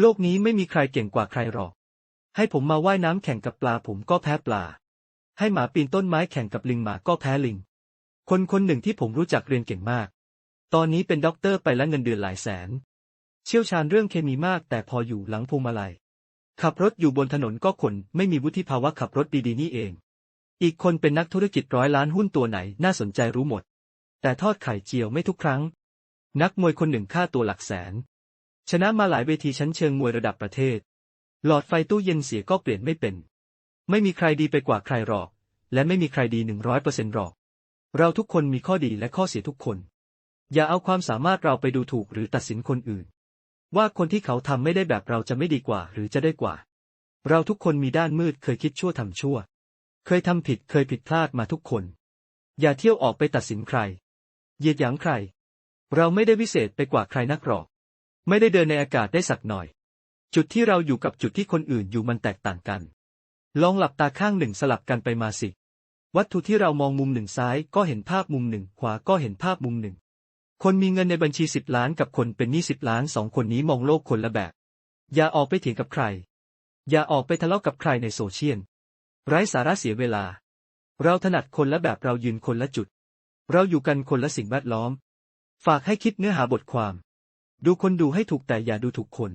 โลกนี้ไม่มีใครเก่งกว่าใครหรอก ให้ผมมาว่ายน้ำแข่งกับปลาผมก็แพ้ปลา ให้หมาปีนต้นไม้แข่งกับลิงหมาก็แพ้ลิง คนคนหนึ่งที่ผมรู้จักเรียนเก่งมาก ตอนนี้เป็นด็อกเตอร์ไปและเงินเดือนหลายแสน เชี่ยวชาญเรื่องเคมีมากแต่พออยู่หลังพวงมาลัย ขับรถอยู่บนถนนก็คนไม่มีวุฒิภาวะขับรถดีๆนี่เอง อีกคนเป็นนักธุรกิจร้อยล้านหุ้นตัวไหนน่าสนใจรู้หมด แต่ทอดไข่เจียวไม่ทุกครั้ง นักมวยคนหนึ่งค่าตัวหลักแสน ชนะมาหลายเวทีชั้นเชิงมวยระดับประเทศ หลอดไฟตู้เย็นเสียก็เปลี่ยนไม่เป็น ไม่มีใครดีไปกว่าใครหรอก และไม่มีใครดีหนึ่งร้อยเปอร์เซ็นต์หรอก เราทุกคนมีข้อดีและข้อเสียทุกคน อย่าเอาความสามารถเราไปดูถูกหรือตัดสินคนอื่น ว่าคนที่เขาทำไม่ได้แบบเราจะไม่ดีกว่าหรือจะได้กว่า เราทุกคนมีด้านมืดเคยคิดชั่วทำชั่ว เคยทำผิดเคยผิดพลาดมาทุกคน อย่าเที่ยวออกไปตัดสินใคร เหยียดหยามใคร เราไม่ได้วิเศษไปกว่าใครนักหรอก ไม่ได้เดินในอากาศได้สักหน่อย จุดที่เราอยู่กับจุดที่คนอื่นอยู่มันแตกต่างกัน ลองหลับตาข้างหนึ่งสลับกันไปมาสิ วัตถุที่เรามองมุมหนึ่งซ้ายก็เห็นภาพมุมหนึ่ง ขวาก็เห็นภาพมุมหนึ่ง คนมีเงินในบัญชีสิบล้านกับคนเป็นหนี้สิบล้านสองคนนี้มองโลกคนละแบบ อย่าออกไปเถียงกับใคร อย่าออกไปทะเลาะกับใครในโซเชียล ไร้สาระเสียเวลา เราถนัดคนละแบบเรายืนคนละจุด เราอยู่กันคนละสิ่งแวดล้อม ฝากให้คิดเนื้อหาบทความ ดูคนดูให้ถูกแต่อย่าดูถูกคน